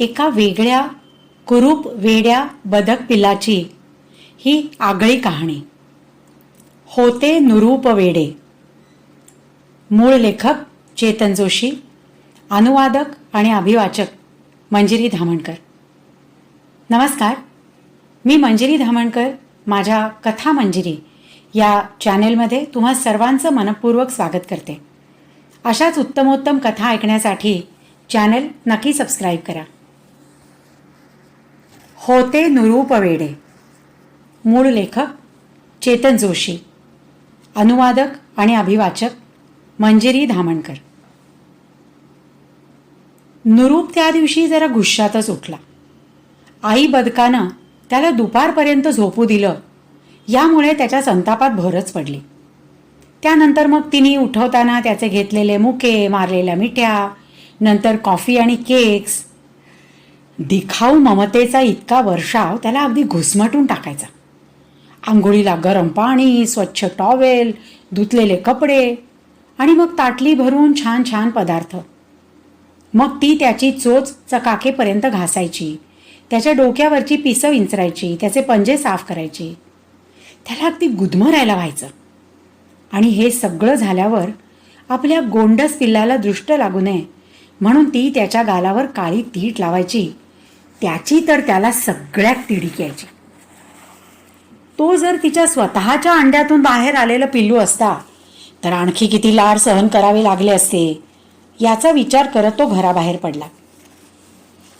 एका वेगळ्या कुरूप वेड्या बदक पिल्लाची ही आगळी कहाणी. होते नुरूप वेडे. मूळ लेखक चेतन जोशी अनुवादक आणि अभिवाचक मंजिरी धामणकर. नमस्कार. मी मंजिरी धामणकर माझ्या कथा मंजिरी या चॅनेलमध्ये तुम्हा सर्वांचं मनपूर्वक स्वागत करते. अशाच उत्तमोत्तम कथा ऐकण्यासाठी चॅनल नक्की सबस्क्राईब करा. होते नुरूप वेडे मूळ लेखक चेतन जोशी. अनुवादक आणि अभिवाचक मंजिरी धामणकर. नुरूप त्या दिवशी जरा गुस्सातच उठला. आई बदकानं त्याला दुपारपर्यंत झोपू दिलं यामुळे त्याच्या संतापात भरच पडली. त्यानंतर मग तिने उठवताना त्याचे घेतलेले मुके मारलेल्या मिठ्या नंतर कॉफी आणि केक्स दिखाऊ ममतेचा इतका वर्षाव त्याला अगदी घुसमटून टाकायचा. आंघोळीला गरम पाणी स्वच्छ टॉवेल धुतलेले कपडे आणि मग ताटली भरून छान छान पदार्थ. मग ती त्याची चोच चकाकेपर्यंत घासायची. त्याच्या डोक्यावरची पिसं विंचरायची त्याचे पंजे साफ करायची. त्याला अगदी गुदमरायला व्हायचं. आणि हे सगळं झाल्यावर आपल्या गोंडस पिल्लाला दृष्ट लागू नये म्हणून ती त्याच्या गालावर काळी तीट लावायची. त्याची तर त्याला सगळ्यात तिडीक यायची. तो जर तिच्या स्वतःच्या अंड्यातून बाहेर आलेलं पिल्लू असता तर आणखी किती लाड सहन करावे लागले असते याचा विचार करत तो घराबाहेर पडला.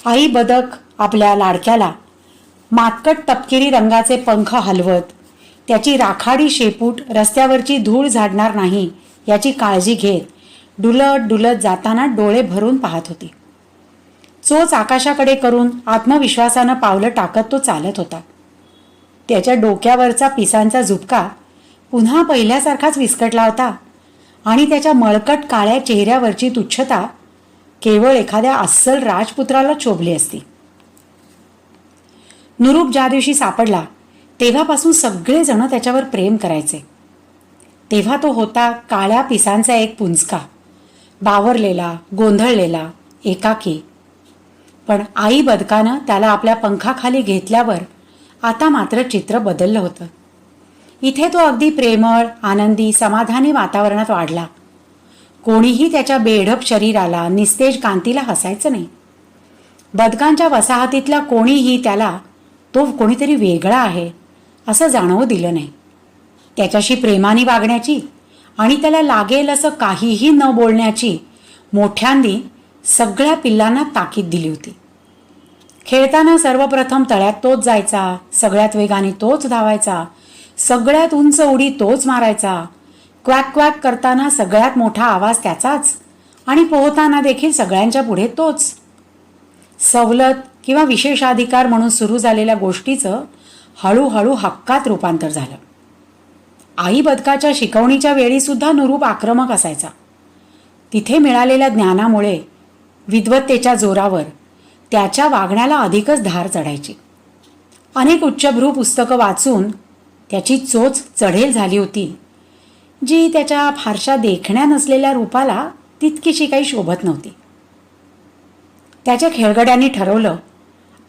आई बदक आपल्या लाडक्याला मातकट तपकिरी रंगाचे पंख हलवत त्याची राखाडी शेपूट रस्त्यावरची धूळ झाडणार नाही याची काळजी घेत डुलत डुलत जाताना डोळे भरून पाहत होती. चोच आकाशाकडे करून आत्मविश्वासानं पावलं टाकत तो चालत होता. त्याच्या डोक्यावरचा पिसांचा झुपका पुन्हा पहिल्यासारखाच विस्कटला होता आणि त्याच्या मळकट काळ्या चेहऱ्यावरची तुच्छता केवळ एखाद्या अस्सल राजपुत्राला शोभली असती. नुरूप ज्या दिवशी सापडला तेव्हापासून सगळेजण त्याच्यावर प्रेम करायचे. तेव्हा तो होता काळ्या पिसांचा एक पुंजका बावरलेला गोंधळलेला एकाकी पण आई बदकानं त्याला आपल्या पंखाखाली घेतल्यावर आता मात्र चित्र बदललं होतं. इथे तो अगदी प्रेमळ आनंदी समाधानी वातावरणात वाढला. कोणीही त्याच्या बेढप शरीराला निस्तेज कांतीला हसायचं नाही. बदकांच्या वसाहतीतला कोणीही त्याला तो कोणीतरी वेगळा आहे असं जाणवू दिलं नाही. त्याच्याशी प्रेमाने वागण्याची आणि त्याला लागेल असं काहीही न बोलण्याची मोठ्यांनी सगळ्या पिल्लांना ताकीद दिली होती. खेळताना सर्वप्रथम तळ्यात तोच जायचा सगळ्यात वेगाने तोच धावायचा सगळ्यात उंच उडी तोच मारायचा. क्वॅक क्वॅक करताना सगळ्यात मोठा आवाज त्याचाच आणि पोहताना देखील सगळ्यांच्या पुढे तोच. सवलत किंवा विशेषाधिकार म्हणून सुरू झालेल्या गोष्टीचं हळूहळू हक्कात रूपांतर झालं. आई बदकाच्या शिकवणीच्या वेळीसुद्धा नुरूप आक्रमक असायचा. तिथे मिळालेल्या ज्ञानामुळे विद्वत्तेच्या जोरावर त्याच्या वागण्याला अधिकच धार चढायची. अनेक उच्चभ्रू पुस्तकं वाचून त्याची चोच चढेल झाली होती जी त्याच्या फारशा देखण्या नसलेल्या रूपाला तितकीशी काही शोभत नव्हती. त्याच्या खेळगड्यांनी ठरवलं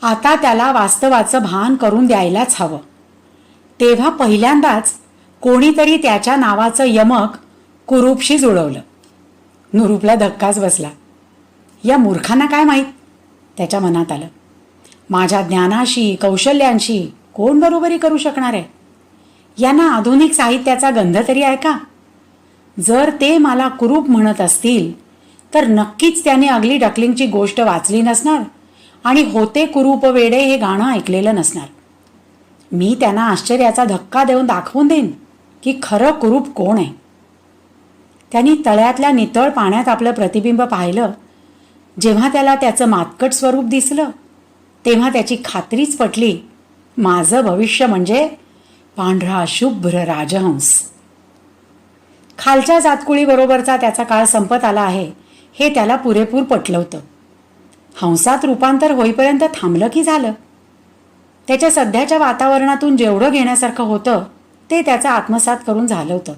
आता त्याला वास्तवाचं भान करून द्यायलाच हवं. तेव्हा पहिल्यांदाच कोणीतरी त्याच्या नावाचं यमक कुरूपशी जुळवलं. नुरूपला धक्काच बसला. या मूर्खांना काय माहीत? त्याच्या मनात आलं. माझ्या ज्ञानाशी कौशल्यांशी कोण बरोबरी करू शकणार आहे? यांना आधुनिक साहित्याचा गंध तरी आहे का? जर ते मला कुरूप म्हणत असतील तर नक्कीच त्याने अगली डकलिंगची गोष्ट वाचली नसणार आणि होते कुरूप वेडे हे गाणं ऐकलेलं नसणार. मी त्यांना आश्चर्याचा धक्का देऊन दाखवून देईन की खरं कुरूप कोण आहे? त्यांनी तळ्यातल्या नितळ पाण्यात आपलं प्रतिबिंब पाहिलं जेव्हा त्याला त्याचं मातकट स्वरूप दिसलं तेव्हा त्याची खात्रीच पटली माझं भविष्य म्हणजे पांढरा शुभ्र राजहंस. खालच्या जातकुळीबरोबरचा त्याचा काळ संपत आला आहे हे त्याला पुरेपूर पटलं होतं. हंसात रूपांतर होईपर्यंत थांबलं की झालं? त्याच्या सध्याच्या वातावरणातून जेवढं घेण्यासारखं होतं ते त्याचं आत्मसात करून झालं होतं.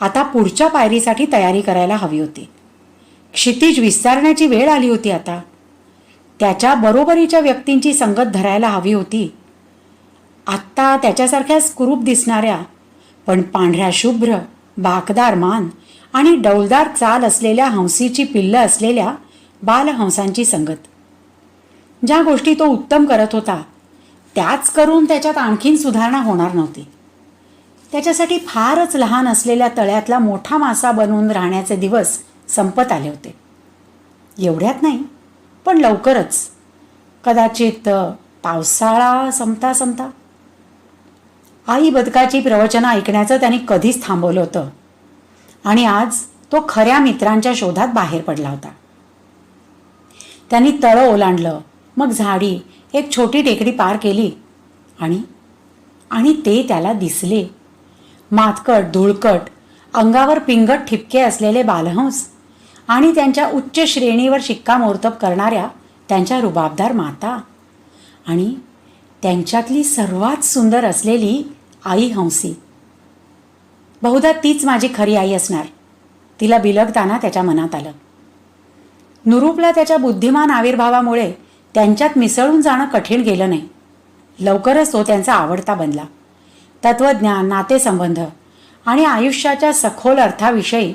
आता पुढच्या पायरीसाठी तयारी करायला हवी होती. क्षितिज विस्तारण्याची वेळ आली होती आता. त्याच्या बरोबरीच्या व्यक्तींची संगत धरायला हवी होती. आत्ता त्याच्यासारख्याच कुरूप दिसणाऱ्या पण पांढऱ्या शुभ्र बाकदार मान आणि डौलदार चाल असलेल्या हंसीची पिल्लं असलेल्या बालहंसांची संगत. ज्या गोष्टी तो उत्तम करत होता त्याच करून त्याच्यात आणखीन सुधारणा होणार नव्हती. त्याच्यासाठी फारच लहान असलेल्या तळ्यातला मोठा मासा बनवून राहण्याचे दिवस संपत आले होते. एवढ्यात नाही पण लवकरच. कदाचित पावसाळा संपता संपता. आई बदकाची प्रवचनं ऐकण्याचं त्यांनी कधीच थांबवलं होतं. आणि आज तो खऱ्या मित्रांच्या शोधात बाहेर पडला होता. त्यांनी तळं ओलांडलं मग झाडी एक छोटी टेकडी पार केली आणि आणि ते त्याला दिसले. मातकट धुळकट अंगावर पिंगट ठिपके असलेले बालहंस आणि त्यांच्या उच्च श्रेणीवर शिक्कामोर्तब करणाऱ्या त्यांच्या रुबाबदार माता. आणि त्यांच्यातली सर्वात सुंदर असलेली आई हंसी. बहुधा तीच माझी खरी आई असणार. तिला बिलगताना त्याच्या मनात आलं. नुरूपला त्याच्या बुद्धिमान आविर्भावामुळे त्यांच्यात मिसळून जाणं कठीण गेलं नाही. लवकरच तो त्यांचा आवडता बनला. तत्वज्ञान नातेसंबंध आणि आयुष्याच्या सखोल अर्थाविषयी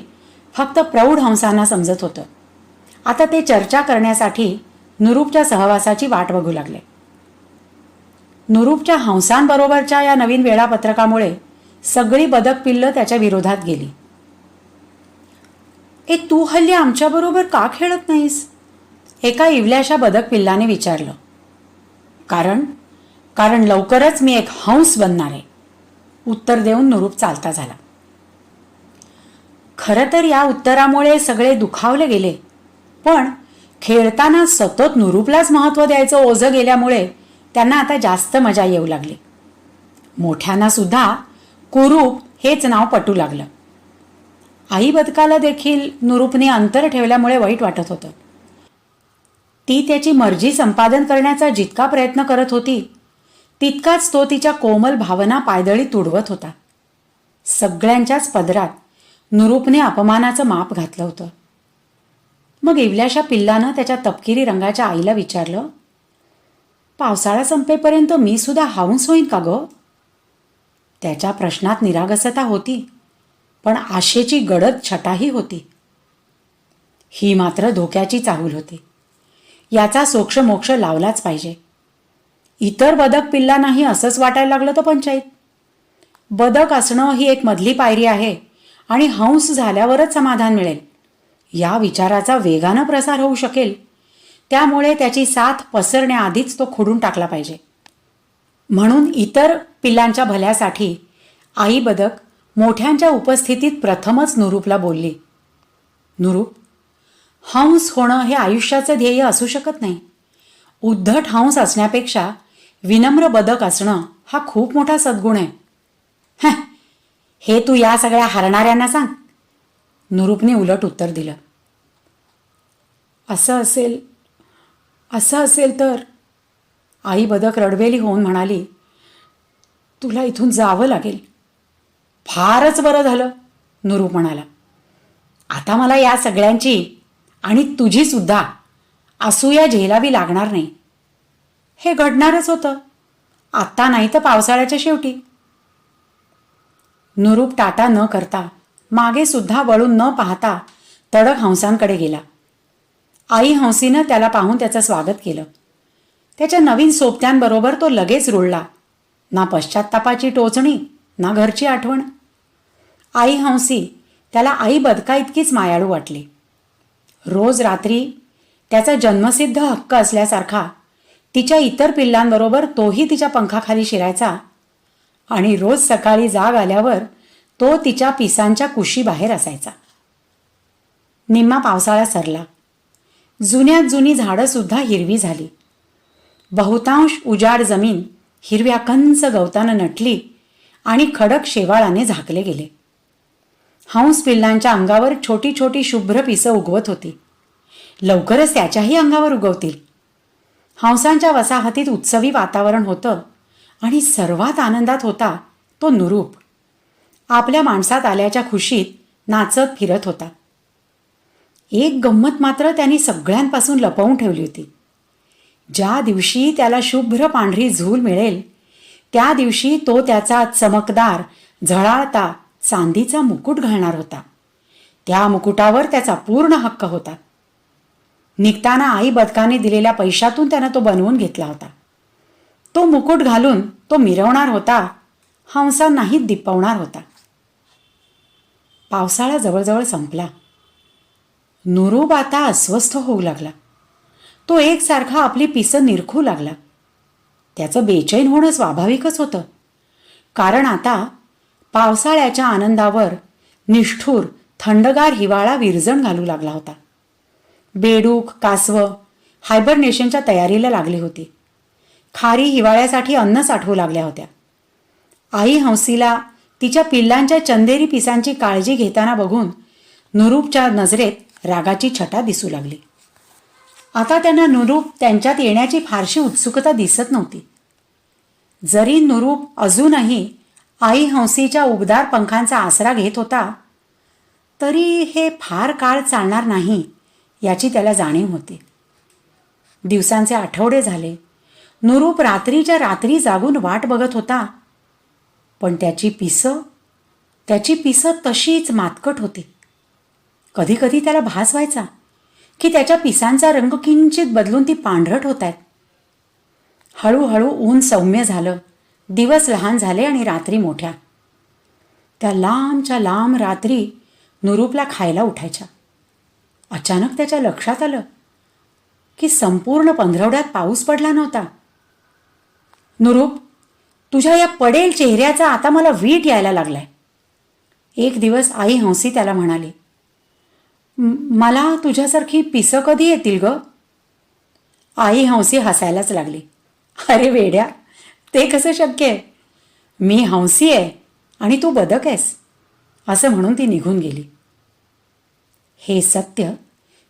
फक्त प्रौढ हंसांना समजत होतं. आता ते चर्चा करण्यासाठी नुरूपच्या सहवासाची वाट बघू लागले. नुरूपच्या हंसांबरोबरच्या या नवीन वेळापत्रकामुळे सगळी बदक पिल्लं त्याच्या विरोधात गेली. ए तू हल्ली आमच्याबरोबर का खेळत नाहीस? एका इवल्याशा बदक पिल्लाने विचारलं. कारण कारण लवकरच मी एक हंस बनणार आहे उत्तर देऊन नुरूप चालता झाला. खरं तर या उत्तरामुळे सगळे दुखावले गेले. पण खेळताना सतत नुरूपलाच महत्त्व द्यायचं ओझं गेल्यामुळे त्यांना आता जास्त मजा येऊ लागली. मोठ्यांना सुद्धा कुरूप हेच नाव पटू लागलं. आई बदकाला देखील नुरूपने अंतर ठेवल्यामुळे वाईट वाटत होतं. ती त्याची मर्जी संपादन करण्याचा जितका प्रयत्न करत होती तितकाच तो तिच्या कोमल भावना पायदळी तुडवत होता. सगळ्यांच्याच पदरात नुरूपने अपमानाचं माप घातलं होतं. मग इवल्याशा पिल्लानं त्याच्या तपकिरी रंगाच्या आईला विचारलं पावसाळा संपेपर्यंत मी सुद्धा हाऊन्स होईन का गं? त्याच्या प्रश्नात निरागसता होती पण आशेची गडद छटाही होती. ही मात्र धोक्याची चाहूल होती. याचा सोक्ष मोक्ष लावलाच पाहिजे. इतर बदक पिल्लांनाही असंच वाटायला लागलं तर पंचायत बदक असणं ही एक मधली पायरी आहे. आणि हंस झाल्यावरच समाधान मिळेल. या विचाराचा वेगानं प्रसार होऊ शकेल. त्यामुळे त्याची साथ पसरण्याआधीच तो खोडून टाकला पाहिजे. म्हणून इतर पिल्लांच्या भल्यासाठी आई बदक मोठ्यांच्या उपस्थितीत प्रथमच नुरूपला बोलली. नुरूप हंस होणं हे आयुष्याचं ध्येय असू शकत नाही. उद्धट हंस असण्यापेक्षा विनम्र बदक असणं हा खूप मोठा सद्गुण आहे. हे तू या सगळ्या हरणाऱ्यांना सांग. नुरूपने उलट उत्तर दिलं. असं असेल असं असेल तर आई बदक रडवेली होऊन म्हणाली तुला इथून जावं लागेल. फारच बरं झालं नुरूप म्हणाला. आता मला या सगळ्यांची आणि तुझीसुद्धा असूया झेलावी लागणार नाही. हे घडणारच होतं. आत्ता नाही तर पावसाळ्याच्या शेवटी. नुरूप टाटा न करता मागे सुद्धा वळून न पाहता तडक हंसांकडे गेला. आई हंसीनं त्याला पाहून त्याचं स्वागत केलं. त्याच्या नवीन सोबत्यांबरोबर तो लगेच रुळला. ना पश्चात्तापाची टोचणी ना घरची आठवण. आई हंसी त्याला आई बदका इतकीच मायाळू वाटली. रोज रात्री त्याचा जन्मसिद्ध हक्क असल्यासारखा तिच्या इतर पिल्लांबरोबर तोही तिच्या पंखाखाली शिरायचा आणि रोज सकाळी जाग आल्यावर तो तिच्या पिसांच्या कुशीबाहेर असायचा. निम्मा पावसाळा सरला. जुन्यात जुनी झाडंसुद्धा हिरवी झाली. बहुतांश उजाड जमीन हिरव्या कंच गवतानं नटली आणि खडक शेवाळाने झाकले गेले. हंस पिल्लांच्या अंगावर छोटी छोटी शुभ्र पिसं उगवत होती. लवकरच त्याच्याही अंगावर उगवतील. हंसांच्या वसाहतीत उत्सवी वातावरण होतं. आणि सर्वात आनंदात होता तो नुरूप. आपल्या माणसात आल्याच्या खुशीत नाचत फिरत होता. एक गंमत मात्र त्यांनी सगळ्यांपासून लपवून ठेवली होती. ज्या दिवशी त्याला शुभ्र पांढरी झूल मिळेल त्या दिवशी तो त्याचा चमकदार झळाळता चांदीचा मुकुट घालणार होता. त्या मुकुटावर त्याचा पूर्ण हक्क होता. निघताना आई बदकाने दिलेल्या पैशातून त्यानं तो बनवून घेतला होता. तो मुकुट घालून तो मिरवणार होता. हंसा नाहीत दिपवणार होता. पावसाळा जवळजवळ संपला. नुरूब आता अस्वस्थ होऊ लागला. तो एकसारखा आपली पिसं निरखू लागला. त्याचं बेचैन होणं स्वाभाविकच होतं. कारण आता पावसाळ्याच्या आनंदावर निष्ठूर थंडगार हिवाळा विरजण घालू लागला होता. बेडूक कासव हायबरनेशनच्या तयारीला लागली होती. खारी हिवाळ्यासाठी अन्न साठवू लागल्या होत्या. आई हंसीला तिच्या पिल्लांच्या चंदेरी पिसांची काळजी घेताना बघून नुरूपच्या नजरेत रागाची छटा दिसू लागली. आता त्यांना नुरूप त्यांच्यात येण्याची फारशी उत्सुकता दिसत नव्हती. जरी नुरूप अजूनही आई हंसीच्या उबदार पंखांचा आसरा घेत होता तरी हे फार काळ चालणार नाही याची त्याला जाणीव होती. दिवसांचे आठवडे झाले. नुरूप रात्रीच्या रात्री जागून वाट बघत होता. पण त्याची पिसं त्याची पिसं तशीच मातकट होती. कधीकधी त्याला भास व्हायचा की त्याच्या पिसांचा रंग किंचित बदलून ती पांढरट होत आहेत हळूहळू ऊन सौम्य झालं दिवस लहान झाले आणि रात्री मोठ्या. त्या लांबच्या लांब रात्री नुरूपला खायला उठायच्या. अचानक त्याच्या लक्षात आलं की संपूर्ण पंधरवड्यात पाऊस पडला नव्हता. नुरूप तुझ्या या पडेल चेहऱ्याचा आता मला वीट यायला लागलाय. एक दिवस आई हंसी त्याला म्हणाली मला तुझ्यासारखी पिसं कधी येतील ग? आई हंसी हसायलाच लागली अरे वेड्या ते कसं शक्य आहे? मी हंसी आहे आणि तू बदक आहेस असं म्हणून ती निघून गेली. हे सत्य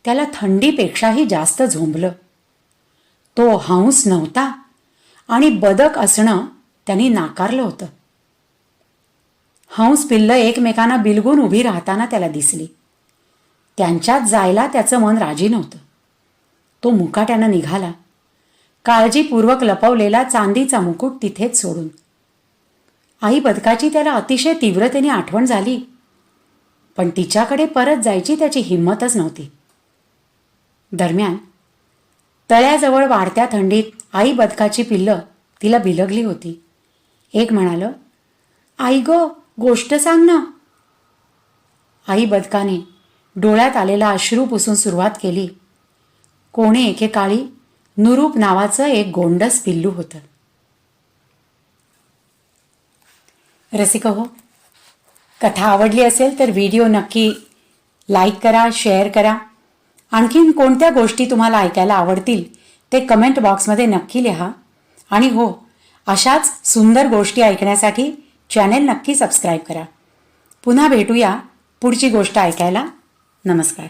त्याला थंडीपेक्षाही जास्त झोंबलं. तो हंस नव्हता. आणि बदक असणं त्यांनी नाकारलं होतं. हंस पिल्लं एकमेकांना बिलगून उभी राहताना त्याला दिसली. त्यांच्यात जायला त्याचं मन राजी नव्हतं. तो मुकाट्यानं निघाला. काळजीपूर्वक लपवलेला चांदीचा मुकुट तिथेच सोडून. आई बदकाची त्याला अतिशय तीव्रतेने आठवण झाली. पण तिच्याकडे परत जायची त्याची हिंमतच नव्हती. दरम्यान तळ्याजवळ वाढत्या थंडीत आई बदकाची पिल्लं तिला बिलगली होती. एक म्हणालं आई ग गोष्ट सांग ना. आई बदकाने डोळ्यात आलेला अश्रू पुसून सुरुवात केली. कोणे एकेकाळी नुरूप नावाचं एक गोंडस पिल्लू होतं. रसिक हो कथा आवडली असेल तर व्हिडिओ नक्की लाईक करा शेअर करा. आणखीन कोणत्या गोष्टी तुम्हाला ऐकायला आवडतील ते कमेंट बॉक्समध्ये नक्की लिहा. आणि हो अशाच सुंदर गोष्टी ऐकण्यासाठी चॅनेल नक्की सबस्क्राईब करा. पुन्हा भेटूया पुढची गोष्ट ऐकायला. नमस्कार.